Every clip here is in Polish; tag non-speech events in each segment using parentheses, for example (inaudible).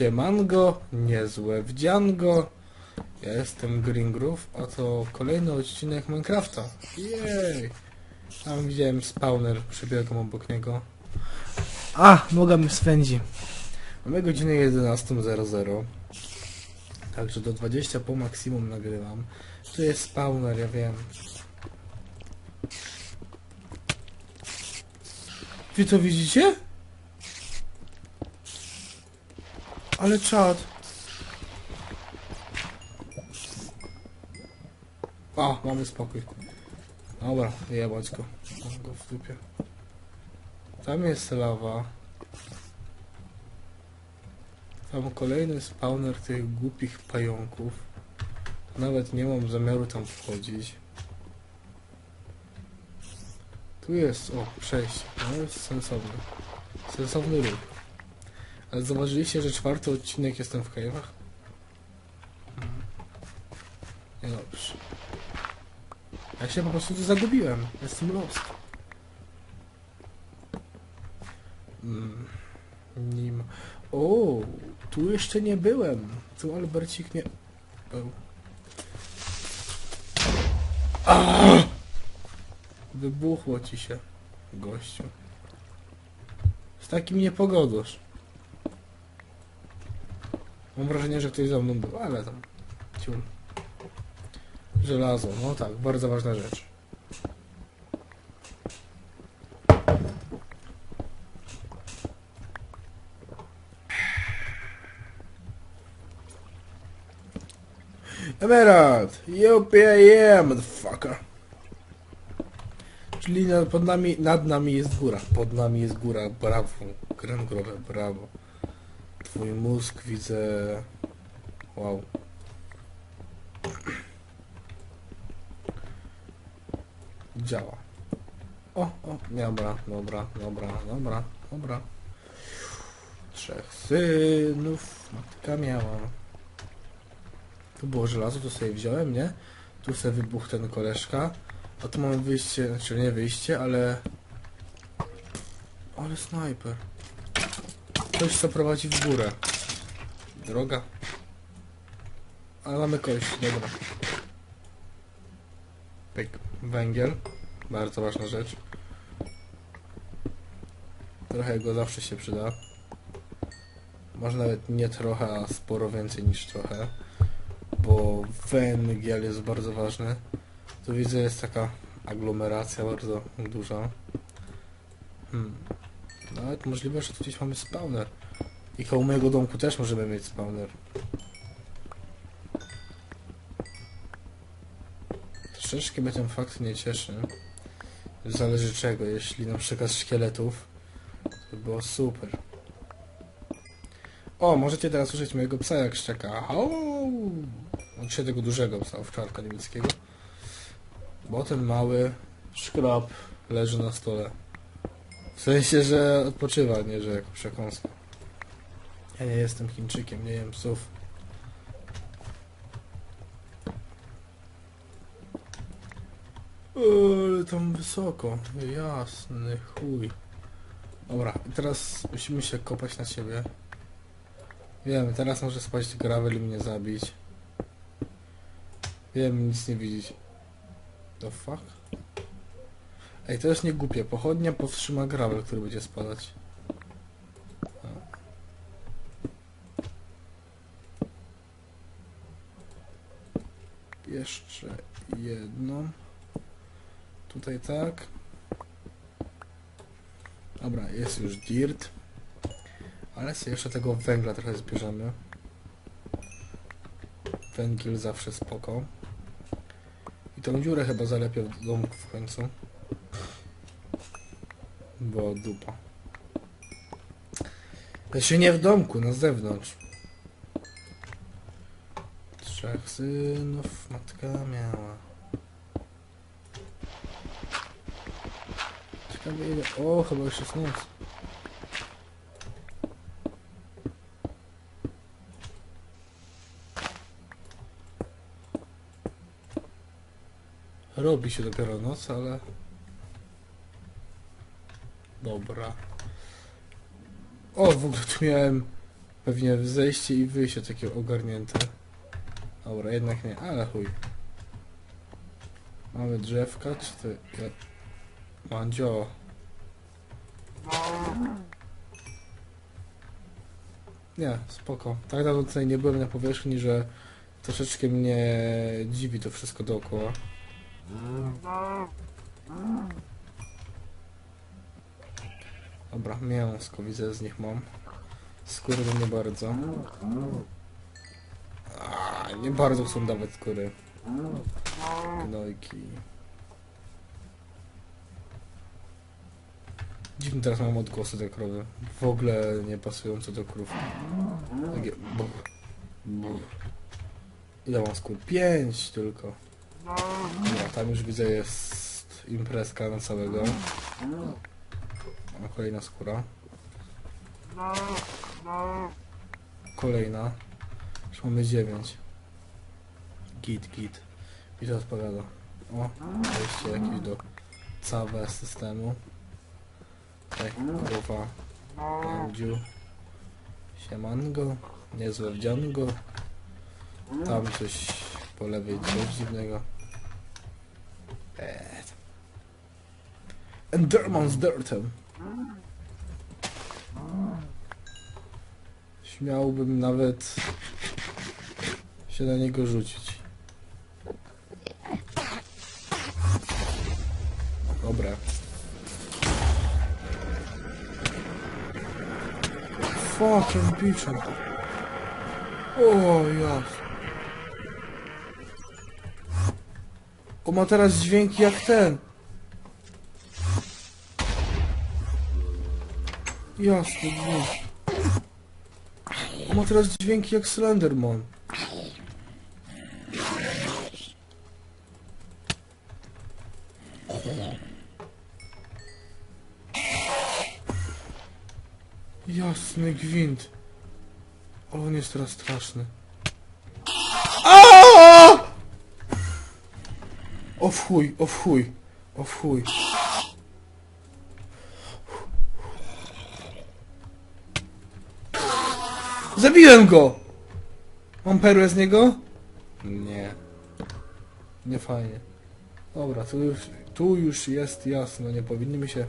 Siemango, niezłe wdziango. Ja jestem Groove, a to kolejny odcinek Minecrafta. Jej! Tam widziałem spawner, przebiegam obok niego. A, noga mi swędzi. Mamy godzinę 11.00. Także do 20 po maksimum nagrywam. Tu jest spawner, ja wiem. Wy to widzicie? Ale czad. A, mamy spokój. Dobra, jebać go. Mam go w dupie. Tam jest lawa. Tam kolejny spawner tych głupich pająków. Nawet nie mam zamiaru tam wchodzić. Tu jest, o, przejście. No jest sensowny. Sensowny ruch. Ale zauważyliście, że czwarty odcinek jestem w kajewach? Niedobrze. Ja się po prostu tu zagubiłem. Jestem lost. Mm, nie ma. O, tu jeszcze nie byłem. Tu Albercik nie. Ah! Wybuchło ci się, gościu. Z takim niepogodosz. Mam wrażenie, że ktoś za mną był, ale tam. Ciul. Żelazo, no tak, bardzo ważna rzecz. Emerald! UPIM, motherfucker! Czyli pod nami, nad nami jest góra. Pod nami jest góra. Brawo. Gręgrowe, brawo. Twój mózg widzę... Wow. Działa. O, o, dobra, dobra, dobra, dobra, dobra. Trzech synów matka miała. Tu było żelazo, to sobie wziąłem, nie? Tu sobie wybuchł ten koleżka. A tu mamy wyjście, znaczy nie wyjście, ale... Ale snajper. Ktoś co prowadzi w górę. Droga. Ale mamy kość, dobra. Pyk. Węgiel. Bardzo ważna rzecz. Trochę go zawsze się przyda. Może nawet nie trochę, a sporo więcej niż trochę. Bo węgiel jest bardzo ważny. Tu widzę jest taka aglomeracja bardzo duża. Hmm. Nawet możliwe, że tu gdzieś mamy spawner. I koło mojego domku też możemy mieć spawner. Troszeczkę mnie ten fakt nie cieszy. Zależy czego, jeśli na przykład szkieletów, to by było super. O, możecie teraz słyszeć mojego psa jak szczeka. Oczywiście tego dużego psa, owczarka niemieckiego. Bo ten mały szkrab leży na stole. W sensie, że odpoczywa, nie że jako przekąska. Ja nie jestem Chińczykiem, nie jem psów. Ale tam wysoko. Jasny chuj. Dobra, teraz musimy się kopać na siebie. Wiem, teraz może spaść gravel i mnie zabić. Wiem, nic nie widzieć. The fuck? Ej, to jest nie głupie. Pochodnia powstrzyma gravel, który będzie spadać. A. Jeszcze jedno. Tutaj tak. Dobra, jest już dirt. Ale sobie jeszcze tego węgla trochę zbierzemy. Węgiel zawsze spoko. I tą dziurę chyba zalepię w domku w końcu. Bo dupa. Znaczy nie w domku, na zewnątrz. Trzech synów matka miała. Ciekawe ile... O, chyba już jest noc. Robi się dopiero noc, ale... Dobra. O, w ogóle tu miałem Pewnie zejście i wyjście takie ogarnięte. Dobra, jednak nie, ale chuj. Mamy drzewka, czy to... Ja... Mandzio. Nie, spoko. Tak dawno tutaj nie byłem na powierzchni, że troszeczkę mnie dziwi to wszystko dookoła. Dobra, mięsko widzę z nich mam. Skóry nie bardzo. A, nie bardzo chcą dawać skóry. Gnojki. Dziwne teraz mam odgłosy te krowy. W ogóle nie pasujące do krów. Takie... buch, buch. Ile mam skór? Pięć tylko. No, tam już widzę jest imprezka na całego. A kolejna skóra. Kolejna. Już mamy dziewięć. Git, git. I to odpowiada. O, wejście jakieś do całe systemu. Tak, głowa. Pędziu. Siemango. Niezłe wdziango. Tam coś po lewej coś dziwnego. Eee. Enderman z dirtem. Śmiałbym nawet się na niego rzucić. Dobra. Fucking bitchem. O, jas. O, ma teraz dźwięki jak ten. Jasny gwint. On ma teraz dźwięki jak Slenderman. Jasny gwint. On jest teraz straszny. O w chuj, o w chuj, o w chuj. Zabiłem go! Mam perłę z niego? Nie. Nie fajnie. Dobra, tu już, tu już jest jasno, nie powinny mi się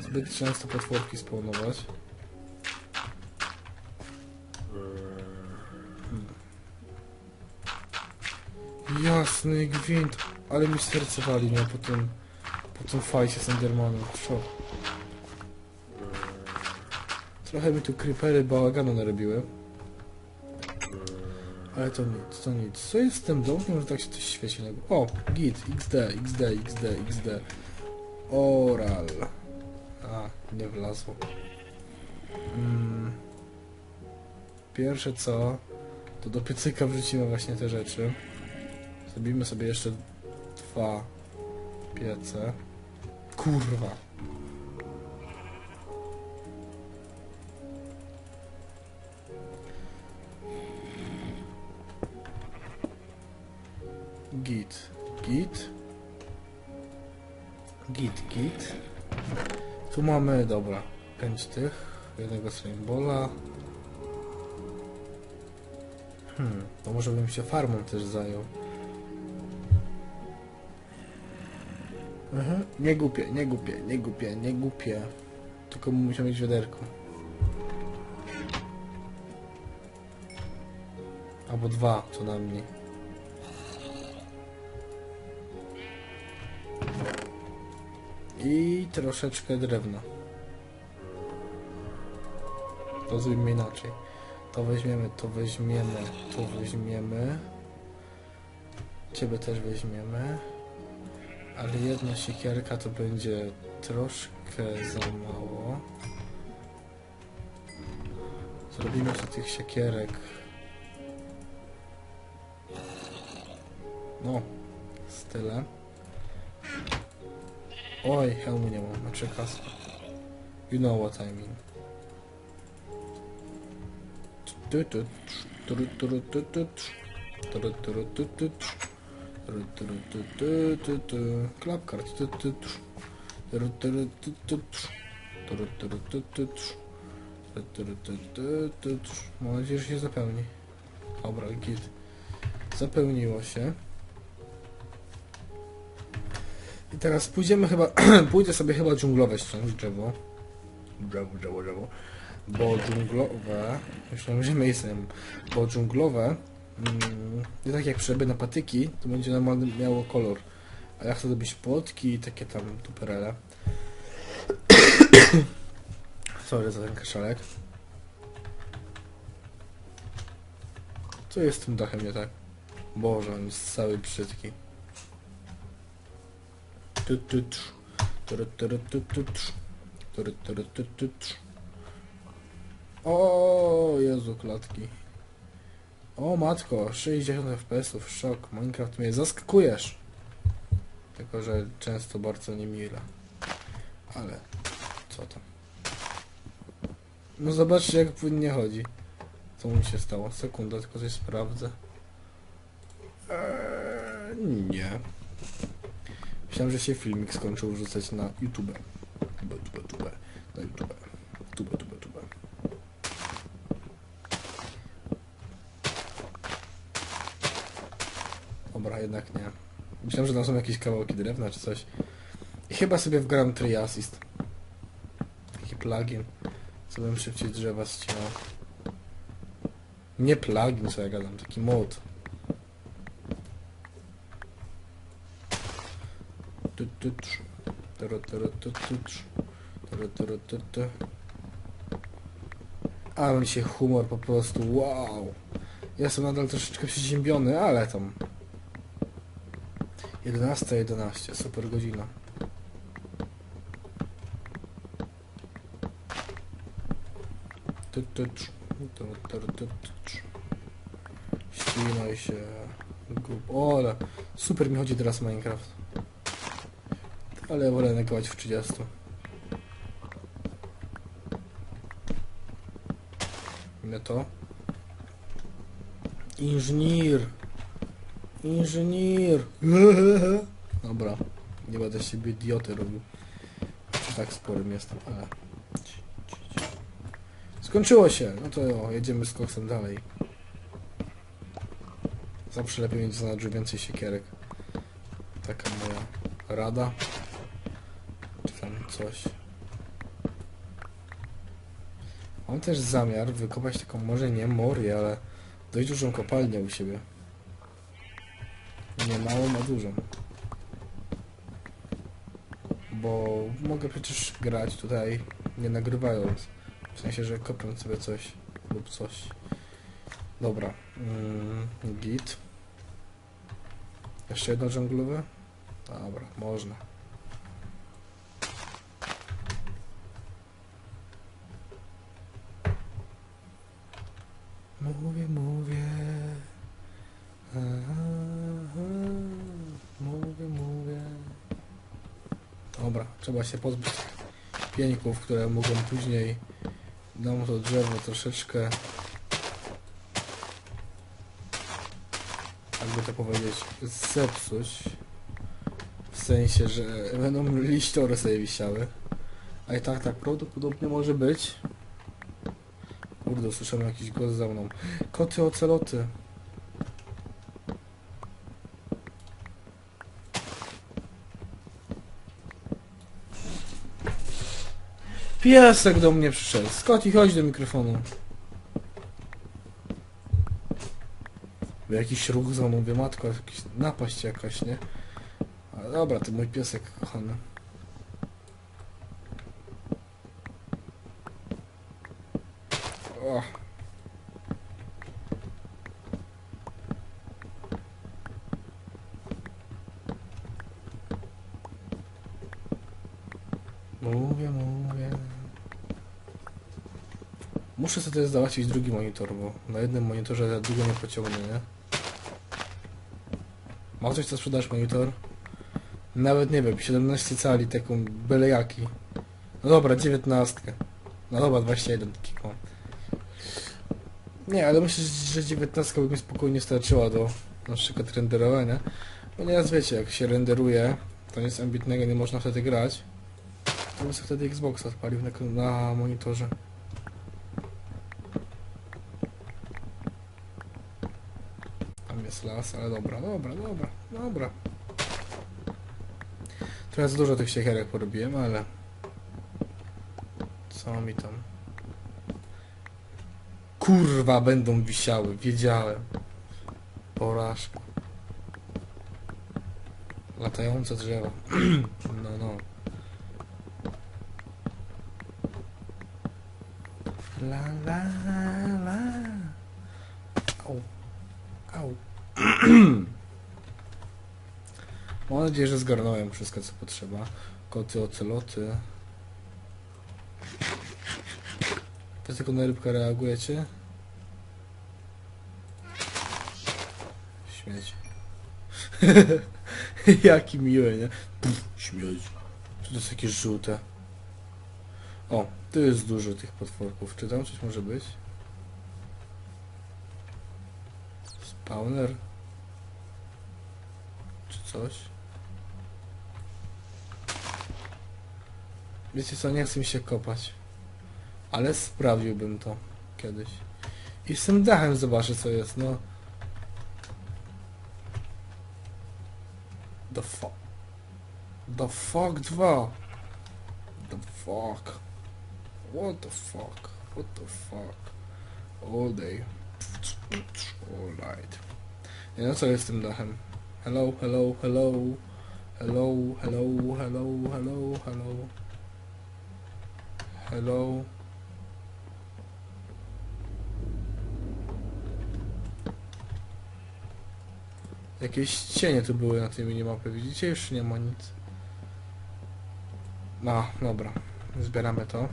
zbyt często potworki spawnować. Jasny gwint, ale mi serce wali, no po tym, po tym fajcie z Endermanem? Trochę mi tu creepery bałaganu narobiły. Ale to nic, to nic. Co jest z tym domkiem, że tak się coś świeci? O, git, XD, XD, XD, XD. Oral. A, nie wlazło. Mm. Pierwsze co, to do piecyka wrzucimy właśnie te rzeczy. Zrobimy sobie jeszcze dwa piece. Kurwa. Git, git. Git. Tu mamy, dobra, pięć tych. Jednego symbola. Hmm, to może bym się farmą też zajął. Mhm. Nie głupie, nie głupie, nie głupie, nie głupie. Tylko muszę mieć wiaderko. Albo dwa, co najmniej. I troszeczkę drewna. To zrobimy inaczej. To weźmiemy, to weźmiemy, to weźmiemy. Ciebie też weźmiemy. Ale jedna siekierka to będzie troszkę za mało. Zrobimy sobie tych siekierek. No, z tyle. Oj, hełmu nie mam, znaczy kask. You know what I mean. Klapkart. Mam nadzieję, że się zapełni. Dobra, git. Zapełniło się. Teraz pójdziemy chyba... (clears throat) pójdę sobie chyba dżunglowe ściągnąć drzewo. Drzewo, drzewo, drzewo. Bo dżunglowe... Myślałem, że miejscem. Bo dżunglowe... Mm, tak jak przeby na patyki, to będzie normalnie miało kolor. A ja chcę zrobić płotki i takie tam tuperele. (coughs) Sorry za ten kaszalek. Co jest z tym dachem nie tak? Boże, on jest cały brzydki. O Jezu, klatki. O matko, 60 FPS-ów, szok. Minecraft mnie zaskakujesz. Tylko, że często bardzo niemile. Ale, co tam? No zobaczcie jak płynnie chodzi. Co mu się stało? Sekunda, tylko coś sprawdzę. Eee, nie. Myślałem, że się filmik skończył wrzucać na YouTube. Tube, tube, tube. Na YouTube. Tube, tube, tube. Dobra, jednak nie. Myślałem, że tam są jakieś kawałki drewna czy coś. Chyba sobie wgram Assist. Taki plugin. Co bym szybciej drzewa ścinał. Nie plugin, co ja gadam, taki mod. Tu, tu, trz. Turu, turu, tu, tu, trz. Turu, turu, tu, tu. A mi się humor po prostu, wow. Jestem nadal troszeczkę przeziębiony, ale tam. 11.11, 11, super godzina. Ścinaj się. Gub. O, ale super mi chodzi teraz Minecraft. Ale wolę nagrywać w 30. Ile to? Inżynier. Inżynier. (laughs) Dobra. Nie będę siebie idioty robił. Tak sporym jestem, ale... Skończyło się. No to o, jedziemy z koksem dalej. Zawsze lepiej mieć zanadrzu więcej siekierek. Taka moja rada. Coś. Mam też zamiar wykopać taką, może nie morię, ale dość dużą kopalnię u siebie. Nie małą, a dużą. Bo mogę przecież grać tutaj nie nagrywając. W sensie, że kopię sobie coś lub coś. Dobra. Mm, git. Jeszcze jedno dżunglowe? Dobra, można. Dobra, trzeba się pozbyć pieńków, które mogą później nam to drzewo troszeczkę jakby to powiedzieć, zepsuć. W sensie, że będą liściory sobie wisiały. A i tak, tak prawdopodobnie może być. Kurde, słyszałem jakiś głos za mną. Koty oceloty. Piesek do mnie przyszedł. Scotty, chodź do mikrofonu. Jakiś ruch za mną, matko, jakiś napaść jakaś, nie? Dobra, to mój piesek kochany. O. Sobie załatwić drugi monitor, bo na jednym monitorze za długo nie pociągnę, nie? Ma ktoś co sprzedaż monitor? Nawet nie wiem, 17 cali, taką byle jaki. No dobra, 19. No dobra, 21 taki o. Nie, ale myślę, że 19 by mi spokojnie starczyła do na przykład renderowania. Ponieważ wiecie, jak się renderuje, to nic ambitnego nie można wtedy grać. To bym sobie wtedy Xboxa odpalił na, na monitorze. jest las, ale dobra, dobra, dobra, dobra. Za dużo tych siekierek porobiłem, ale... Co mi tam? Kurwa, będą wisiały, wiedziałem. Porażka. Latające drzewa. (clears throat) no, no. La, la, la. Au. Au. (clears throat) Mam nadzieję, że zgarnąłem wszystko, co potrzeba. Koty, oceloty. To tylko na rybkę reagujecie? Śmieć. (laughs) Jaki miły, nie? Śmieć. To jest jakieś żółte. O, tu jest dużo tych potworków. Czy tam coś może być? Spawner? Czy coś? Wiecie co, nie chcę mi się kopać. Ale sprawiłbym to kiedyś. I z tym dachem zobaczę co jest, no. The fuck. The fuck 2. The fuck. What the fuck? What the fuck? All day. All night. Nie no co jest z tym dachem? Hello, hello, hello. Hello, hello, hello, hello, hello. Hello. Jakieś cienie tu były na tej minimapie, widzicie? Już nie ma nic. No, dobra. Zbieramy to.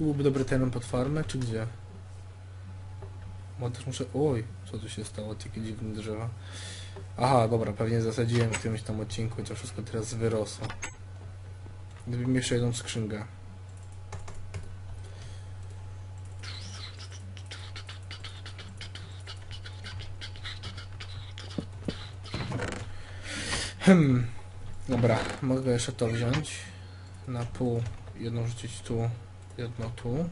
Tu byłby dobry teren pod farmę, czy gdzie? Bo też muszę... Oj, co tu się stało? Takie dziwne drzewa. Aha, dobra, pewnie zasadziłem w którymś tam odcinku i to wszystko teraz wyrosło. Gdybym jeszcze jedną skrzynkę. Hmm. Dobra, mogę jeszcze to wziąć. Na pół. Jedno rzucić tu, jedno tu.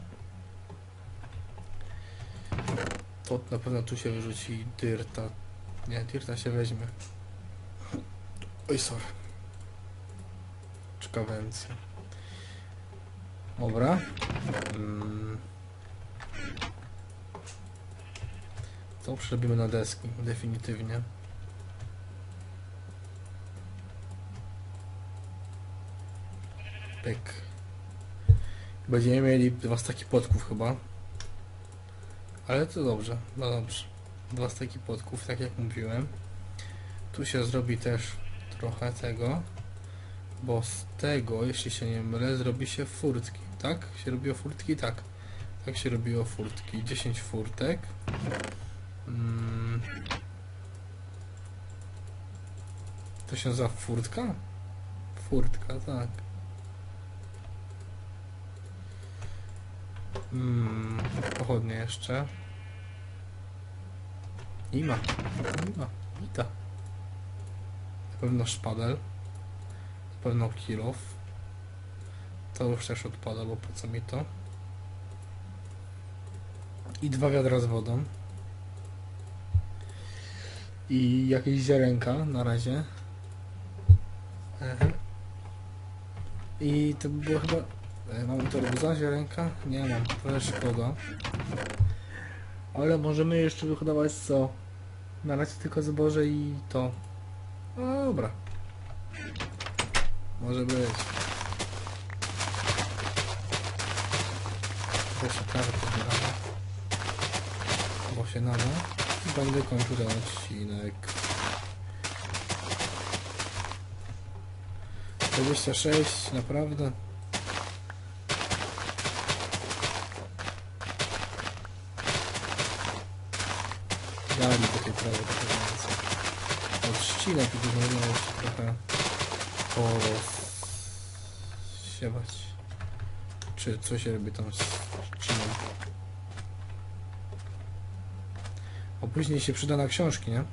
To na pewno tu się wyrzuci dyrta. Nie, dyrta się weźmie. Oj, sorry. Czkawencja. Dobra. Mm. To przerobimy na deski, definitywnie. Pyk. Będziemy mieli dwa staki płotków chyba. Ale to dobrze, no dobrze. Dwa staki płotków, tak jak mówiłem. Tu się zrobi też trochę tego. Bo z tego, jeśli się nie mylę, zrobi się furtki. Tak? Się robiło furtki? Tak. Tak się robiło furtki. 10 furtek. Mm. To się nazywa furtka? Furtka, tak. Mm, pochodnie jeszcze. Nie ma. Nie ma. Wita. Na pewno szpadel. Na pewno kilof. To już też odpada, bo po co mi to? I dwa wiadra z wodą. I jakieś ziarenka na razie. Mhm. I to by było chyba... E, Mamy to ziarenka? Nie mam, trochę szkoda. Ale możemy jeszcze wyhodować co? Na razie tylko zboże i to. No dobra. Może być. Jeszcze trawę pozbieramy. Bo się nada. I będę kończył ten odcinek. 26, naprawdę? Trawy trochę więcej. Odcinek i dużo jeszcze trochę porozsiewać. Czy co się robi tam z trzcinem? Bo później się przyda na książki, nie?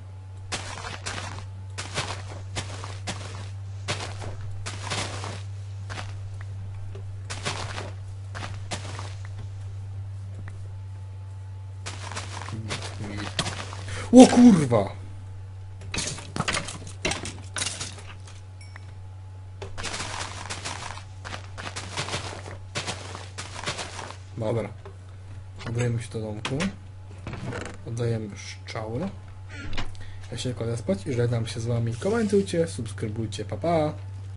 O kurwa! Dobra. Oddajemy się do domku. Oddajemy szczały. Ja się kładę spać i żegnam się z wami. Komentujcie, subskrybujcie, pa pa!